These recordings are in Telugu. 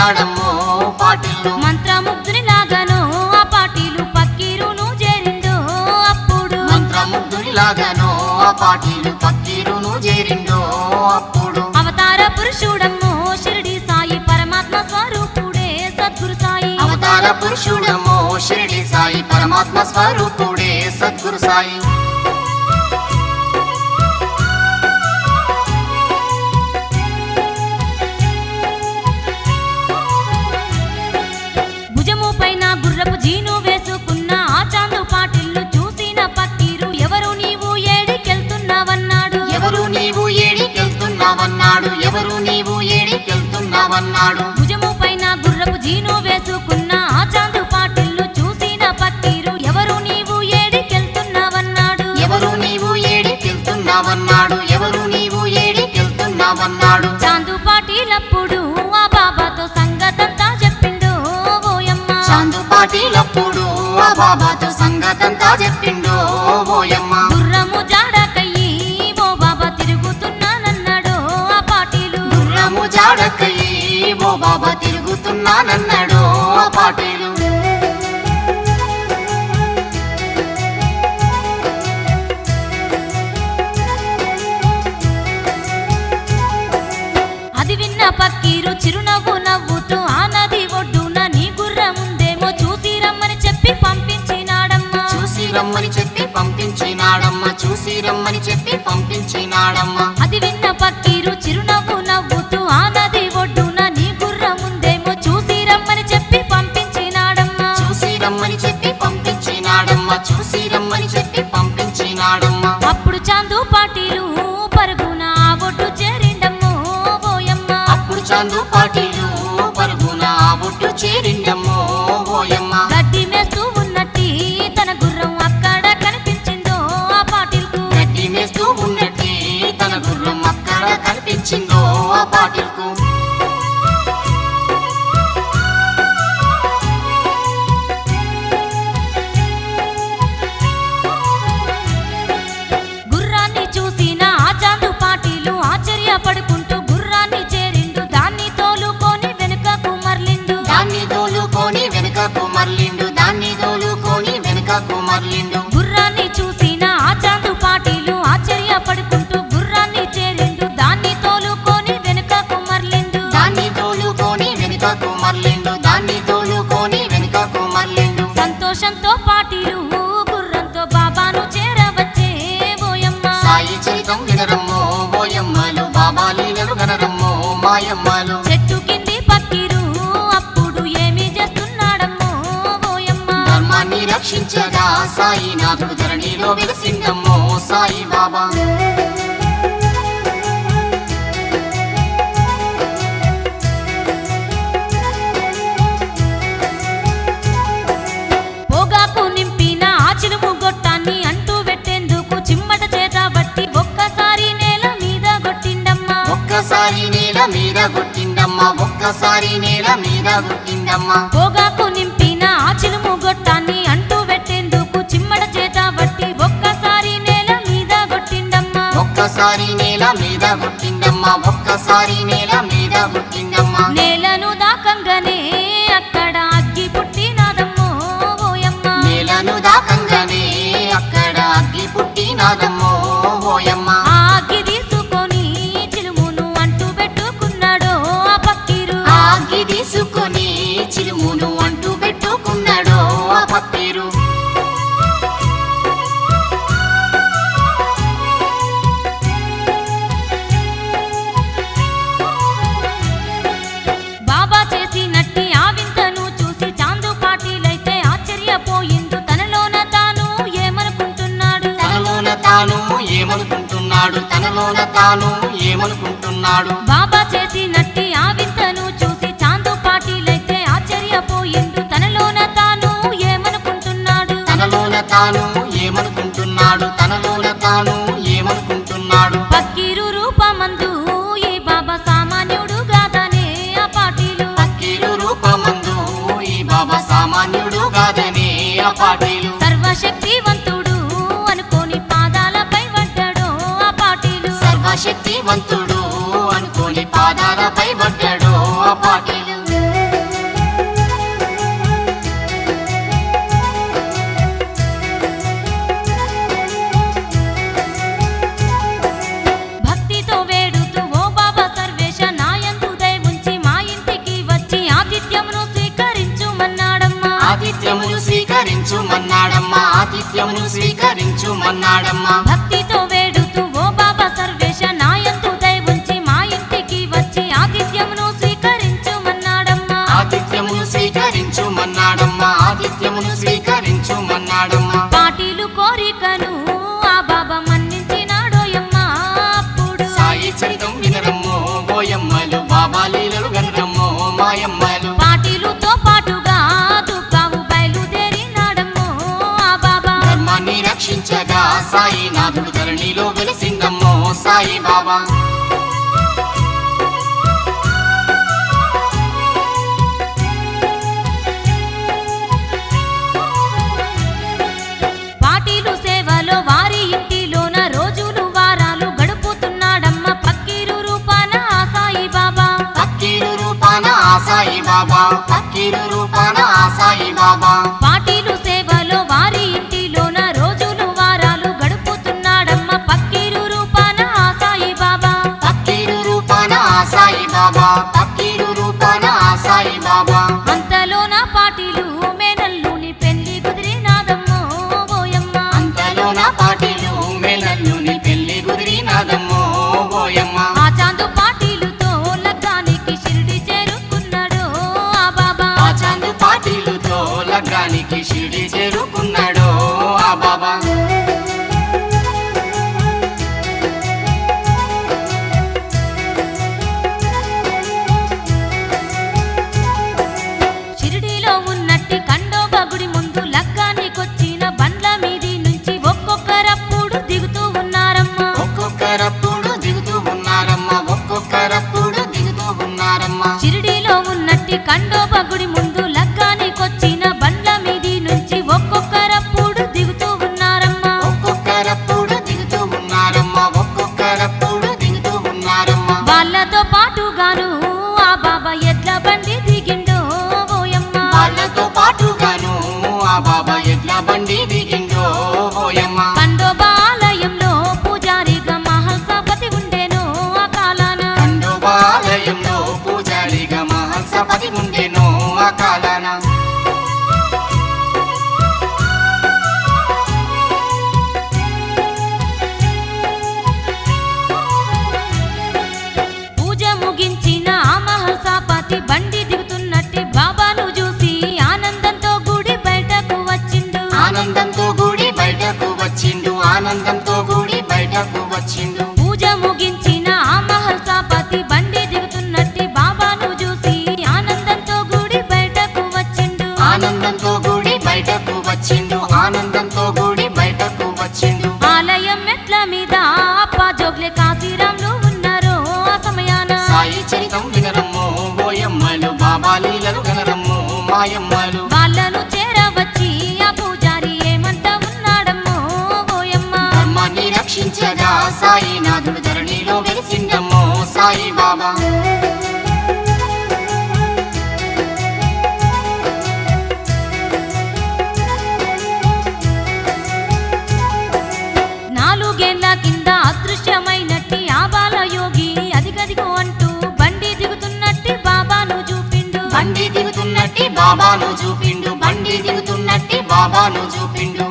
పంపించినాడమ్మో పాటిల్లు. మంత్రముగ్ధుని లాగాను ఆ పాటీలు పక్కీరును చేరిండు అప్పుడు. మంత్రముగ్ధునిలాగానో ఆ పాటిలు పక్కీరును చేరిండో అప్పుడు. అవతార పురుషుడమ్మో షిరిడి సాయి పరమాత్మ స్వరూపుడే సద్గురు సాయి. అవతార పురుషుడమ్మో షిరిడి సాయి పరమాత్మ స్వరూపుడే సద్గురు సాయి. ఏడికెళ్తున్నావన్నాడు భుజము పైన గుర్రపు జీను వేసుకున్న ఆ చాందు పాటిల్లు చూసిన పక్కీరు ఎవరు నీవు ఏడికెళ్తున్నావన్నాడు? ఎవరు నీవు ఏడికెళ్తున్నావన్నాడు? ఎవరు నీవు ఏడికెళ్తున్నావన్నాడు? చాందు పాటీలప్పుడు ఆ బాబాతో సంగతంతా చెప్పిండు ఓయమ్మ చాందు పాటిలప్పుడు ఆ బాబాతో సంగతంతా చెప్పిండో. బాబా తిరుగుతున్నానన్నాడు పాటీలు. అది విన్న పక్కీరు చిరునవ్వు నవ్వుతూ ఆ నది ఒడ్డున నీ గుర్రముందేమో చూసి రమ్మని చెప్పి పంపించినాడమ్మా. చూసి రమ్మని చెప్పి పంపించినాడమ్మ చూసి రమ్మని చెప్పి పంపించినాడమ్మ. అది విన్న పక్కీరు పాటిల్కు గుర్రాన్ని చూసిన ఆ చాందు ఆశ్చర్యపడుకుంటూ గుర్రాన్ని చేరిండు. దాన్ని తోలుకొని వెనుకకు మర్లిండు దాన్ని తోలుకొని వెనుకకు మర్లిండు దాన్ని తోలుకొని వెనుకకు మర్లిండు వెలసిందమ్మో సాయి బాబా పొగాకు నింపిన ఆచిలుము గొట్టాన్ని అంటూ పెట్టేందుకు చిమ్మట చేత బట్టి ఒక్కసారి నేల మీద కొట్టిండమ్మా. ఒక్కసారి నేల మీద గుట్టిందమ్మా ఒక్కసారి నేల మీద ఒక్కసారి నేల మీద గుట్టిందమ్మా ఒక్కసారి. పాటీలు. సర్వశక్తివంతుడు అనుకోని పాదాలపై పడ్డాడు ఆ పాటీలు. సర్వశక్తివంతుడు అనుకోని పాదాలపై ま Baba. ఆనందంతో కూడి బయటకు వచ్చిండు. పూజ ముగించిన ఆ మహల్ సాపతి బండి దిగుతున్నట్టు బాబాను చూసి ఆనందంతో కూడి బయటకు వచ్చిండు. ఆనందంతో కూడి బయటకు వచ్చిండు. ఆనందంతో కూడి బయటకు వచ్చిండు. ఆలయం మెట్ల మీద అప్ప జోగ్లే కాశీరాములు ఉన్నారు ఆ సమయాన. సాయి చరితం వినరమ్ము ఓయమ్మలు బాబా లీలలు కనరమ్ము మాయమ్మలు. సాయి నాథుడు ధరణిలో సాయి బాబా. నాలుగేళ్ళ కింద అదృశ్యమైనట్టి ఆ బాల బండి బాబాను చూపిండు. బండి దిగుతున్నట్టి చూపిండు. బండి బాబాను చూపిండు.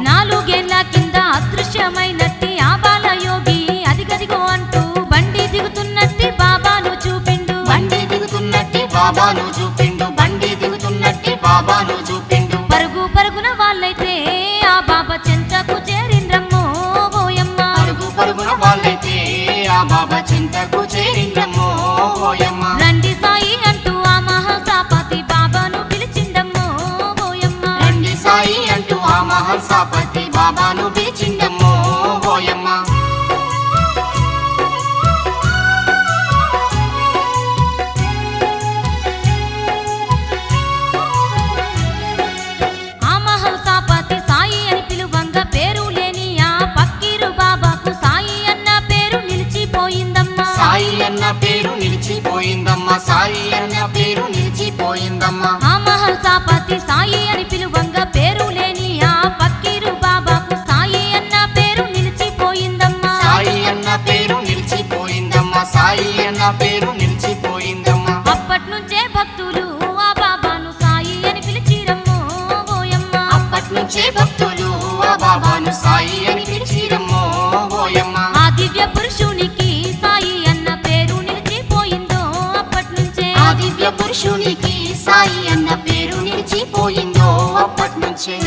పురుషునికి సాయి అన్న పేరు నిలిచిపోయిందో అప్పటి నుంచే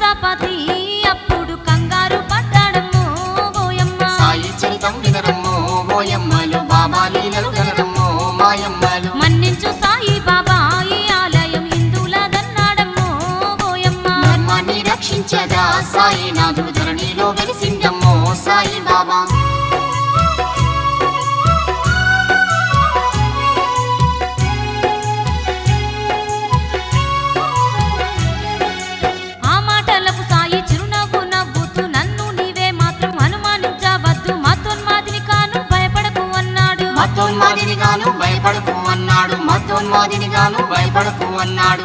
চাপাতি భయపడకు అన్నాడు.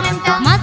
movimiento. Más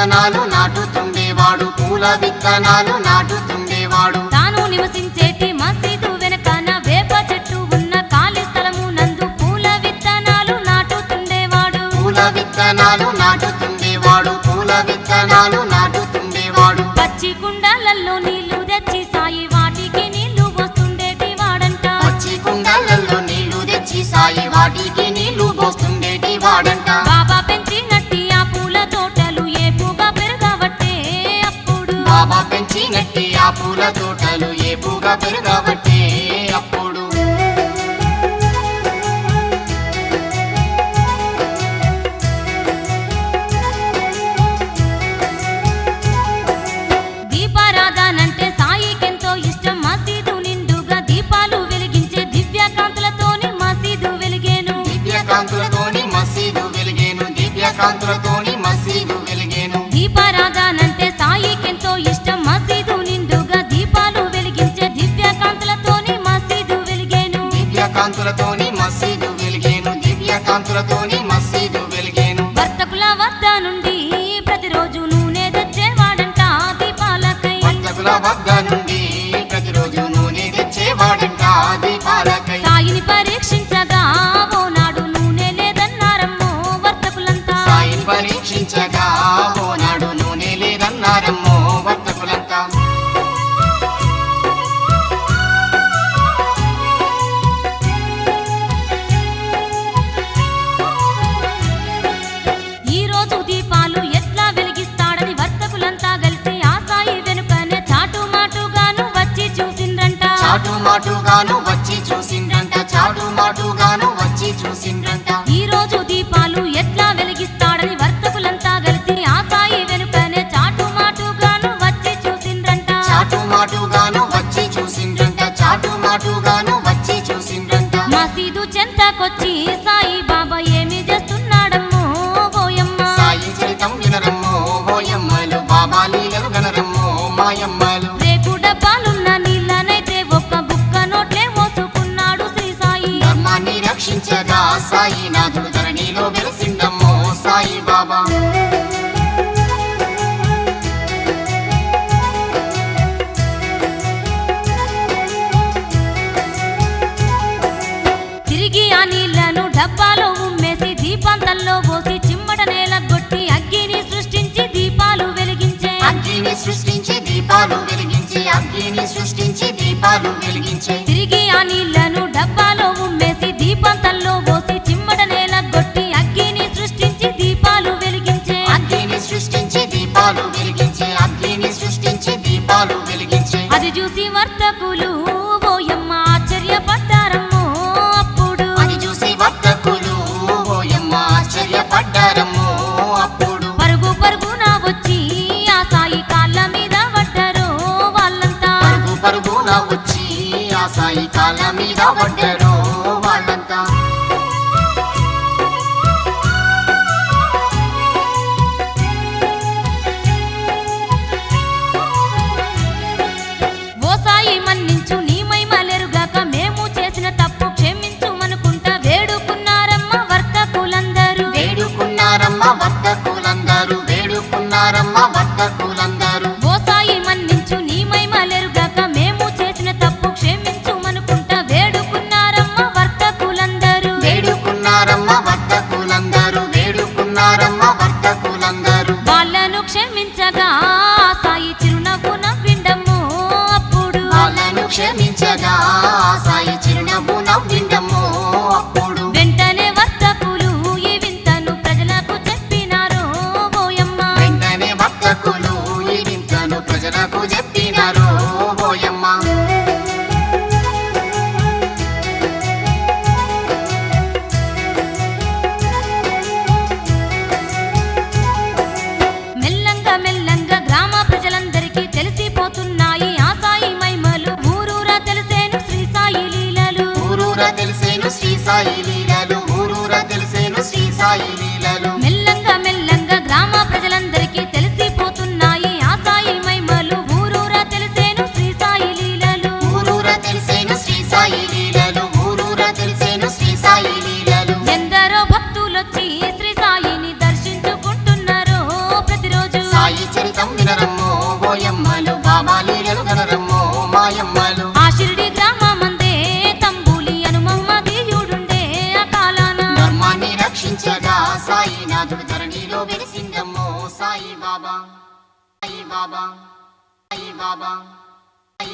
విత్తనాలు నాటుతుండేవాడు. పూల విత్తనాలు నాటుతుండేవాడు. తాను నివసించేటి మసీదు వెనకాన వేప చెట్టు ఉన్న కాలి స్థలము నందు పూల విత్తనాలు నాటుతుండేవాడు. పూల విత్తనాలు నాటుతుండేవాడు. పూల విత్తనాలు నాటుతుండేవాడు. పచ్చి కుండలలో నీళ్ళు తెచ్చి సాయి వాటికి నీళ్ళు పోస్తుండేటి వాడంట పచ్చి కుండలలో నీళ్ళు తెచ్చి సాయి వాటికి నీళ్ళు పోస్తుండేటి వాడంట బాబా పెంచినట్టి ఆ పూల తోటలు ఏపుగా పెరుగ カントラ島にいます。దీపాలు వెలిగించే. తిరిగి ఆ నీళ్ళ 上がって。る ఊరూరా తెలిసేను శ్రీ సాయి లీలలు ఊరూరా తెలిసేను శ్రీ సాయి